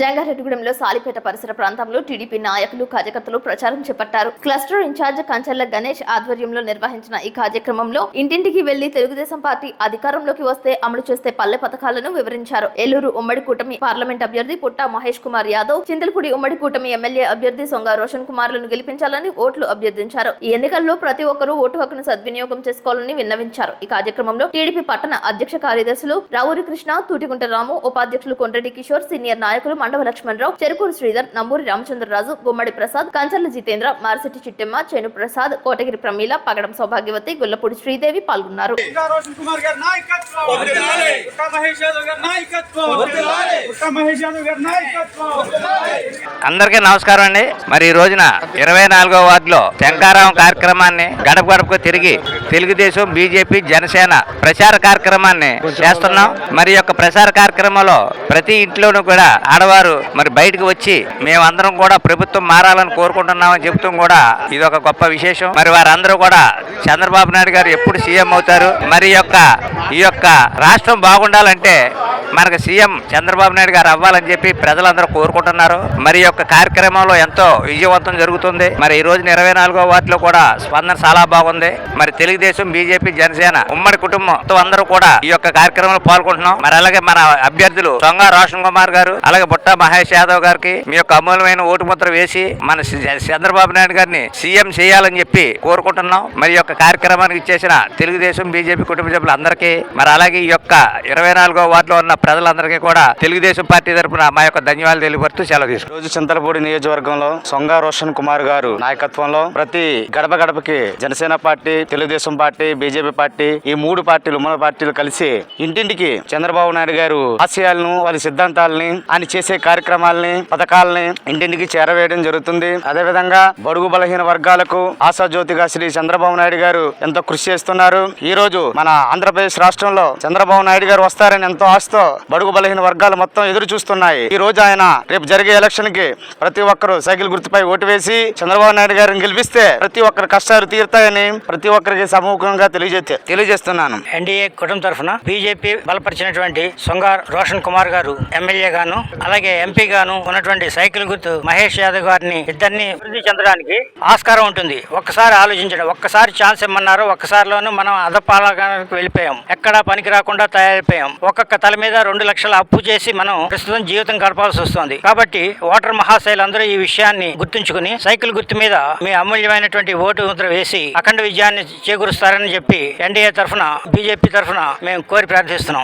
జంగారెడ్డిగూడెంలో సాలిపేట పరిసర ప్రాంతంలో టీడీపీ నాయకులు కార్యకర్తలు ప్రచారం చేపట్టారు. క్లస్టర్ ఇన్ఛార్జ్ కంచర్ల గణేష్ ఆధ్వర్యంలో నిర్వహించిన ఈ కార్యక్రమంలో ఇంటింటికి వెళ్ళి తెలుగుదేశం పార్టీ అధికారంలోకి వస్తే అమలు చేస్తే పల్లె పథకాలను వివరించారు. ఏలూరు ఉమ్మడి కూటమి పార్లమెంట్ అభ్యర్థి పుట్టా మహేష్ కుమార్ యాదవ్ చింతలపూడి ఉమ్మడి కూటమి ఎమ్మెల్యే అభ్యర్థి సొంగ రోషన్ కుమార్లను గెలిపించాలని ఓట్లు అభ్యర్థించారు. ఈ ఎన్నికల్లో ప్రతి ఒక్కరూ ఓటు హక్కును సద్వినియోగం చేసుకోవాలని విన్నవించారు. ఈ కార్యక్రమంలో టీడీపీ పట్టణ అధ్యక్ష కార్యదర్శులు రావూరి కృష్ణ తూటిగుంట రాము ఉపాధ్యక్షులు కొండ్రెడ్డి కిషోర్ సీనియర్ నాయకులు మండవ లక్ష్మణరావు చెరుకూరు శ్రీధర్ నంబూరి రామచంద్రరాజు గుమ్మడి ప్రసాద్ కంచర్ల జితేంద్ర మారిశెట్టి చిట్టెమ్మ చేను ప్రసాద్ కోటగిరి ప్రమీల పగడం సౌభాగ్యవతి గుల్లపూడి శ్రీదేవి పాల్గొన్నారు. అందరికీ నమస్కారం అండి. మరి ఈ రోజున ఇరవై నాలుగో వార్డులో శంకారావం కార్యక్రమాన్ని గడప గడపకు తిరిగి తెలుగుదేశం బీజేపీ జనసేన ప్రచార కార్యక్రమాన్ని చేస్తున్నాం. మరి యొక్క ప్రచార కార్యక్రమంలో ప్రతి ఇంట్లోనూ కూడా ఆడవారు మరి బయటకు వచ్చి మేమందరం కూడా ప్రభుత్వం మారాలని కోరుకుంటున్నామని చెబుతూ కూడా ఇది ఒక గొప్ప విశేషం. మరి వారందరూ కూడా చంద్రబాబు నాయుడు గారు ఎప్పుడు సీఎం అవుతారు? మరి యొక్క ఈ యొక్క రాష్ట్రం బాగుండాలంటే మనకు సీఎం చంద్రబాబు నాయుడు గారు అవ్వాలని చెప్పి ప్రజలందరూ కోరుకుంటున్నారు. మరి యొక్క కార్యక్రమంలో ఎంతో విజయవంతం జరుగుతుంది. మరి ఈ రోజున ఇరవై నాలుగో వార్డులో కూడా స్పందన చాలా బాగుంది. మరి తెలుగుదేశం బీజేపీ జనసేన ఉమ్మడి కుటుంబంతో అందరూ కూడా ఈ యొక్క కార్యక్రమంలో పాల్గొంటున్నాం. మరి అలాగే మన అభ్యర్థులు సొంగ రోషన్ కుమార్ గారు అలాగే బుట్ట మహేష్ యాదవ్ గారికి మీ యొక్క అమూల్యమైన ఓటు ముద్ర వేసి మన చంద్రబాబు నాయుడు గారిని సీఎం చేయాలని చెప్పి కోరుకుంటున్నాం. మరి యొక్క కార్యక్రమానికి ఇచ్చేసిన తెలుగుదేశం బీజేపీ కుటుంబ సభ్యులందరికీ మరి అలాగే ఈ యొక్క ఇరవై నాలుగో వార్డులో ఉన్న ప్రజలందరికీ కూడా తెలుగుదేశం పార్టీ తరపున మా యొక్క ధన్యవాదాలు తెలియపరుస్తూ సెలవు తీసుకు రోజు చింతలపూడి నియోజకవర్గంలో సొంగ రోషన్ కుమార్ గారు నాయకత్వంలో ప్రతి గడప గడపకి Janasena party Telugu Desam party BJP party ఈ మూడు పార్టీలు మూడు పార్టీలు కలిసి ఇంటింటికి చంద్రబాబు నాయుడు గారు ఆశయాలను వారి సిద్ధాంతాలని ఆయన చేసే కార్యక్రమాలని పథకాలని ఇంటింటికి చేరవేయడం జరుగుతుంది. అదే విధంగా బడుగు బలహీన వర్గాలకు ఆశాజ్యోతిగా శ్రీ చంద్రబాబు నాయుడు గారు ఎంతో కృషి చేస్తున్నారు. ఈ రోజు మన ఆంధ్రప్రదేశ్ రాష్ట్రంలో చంద్రబాబు నాయుడు గారు వస్తారని ఎంతో ఆశతో బడుగు బలహీన వర్గాలు మొత్తం ఎదురు చూస్తున్నాయి. ఈ రోజు ఆయన రేపు జరిగే ఎలక్షన్కి ప్రతి ఒక్కరు సైకిల్ గుర్తుపై ఓటు వేసి చంద్రబాబు నాయుడు గారిని గెలిపిస్తే ప్రతి ఒక్కరి కష్టాలు తీరుతాయని ప్రతి ఒక్కరికి సమూహంగా తెలియజేస్తే తెలియజేస్తున్నాను. ఎన్డీఏ కుటుంబం తరఫున బీజేపీ బలపరిచినటువంటి సొంగార్ రోషన్ కుమార్ గారు ఎమ్మెల్యే గాను అలాగే ఎంపీ గాను ఉన్నటువంటి సైకిల్ గుర్తు మహేష్ యాదవ్ గారిని ఇద్దరిని వృద్ధి చెందడానికి ఆస్కారం ఉంటుంది. ఒక్కసారి ఆలోచించడం. ఒక్కసారి ఛాన్స్ ఇమ్మన్నారు. ఒక్కసారిలోనూ మనం అదపాలకి వెళ్ళిపోయాం. ఎక్కడా పనికి రాకుండా తయారైపోయాం. ఒక్కొక్క తల మీద రెండు లక్షల అప్పు చేసి మనం ప్రస్తుతం జీవితం గడపాల్సి వస్తుంది. కాబట్టి ఓటర్ మహాశైలందరూ ఈ విషయాన్ని గుర్తుంచుకుని సైకిల్ గుర్తు మీద మీ అమూల్యమైనటువంటి ఓటు ముద్ర వేసి అఖండ విజయాన్ని చేకూరుస్తారని చెప్పి ఎన్డీఏ తరఫున బీజేపీ తరఫున మేము కోరి ప్రార్థిస్తున్నాం.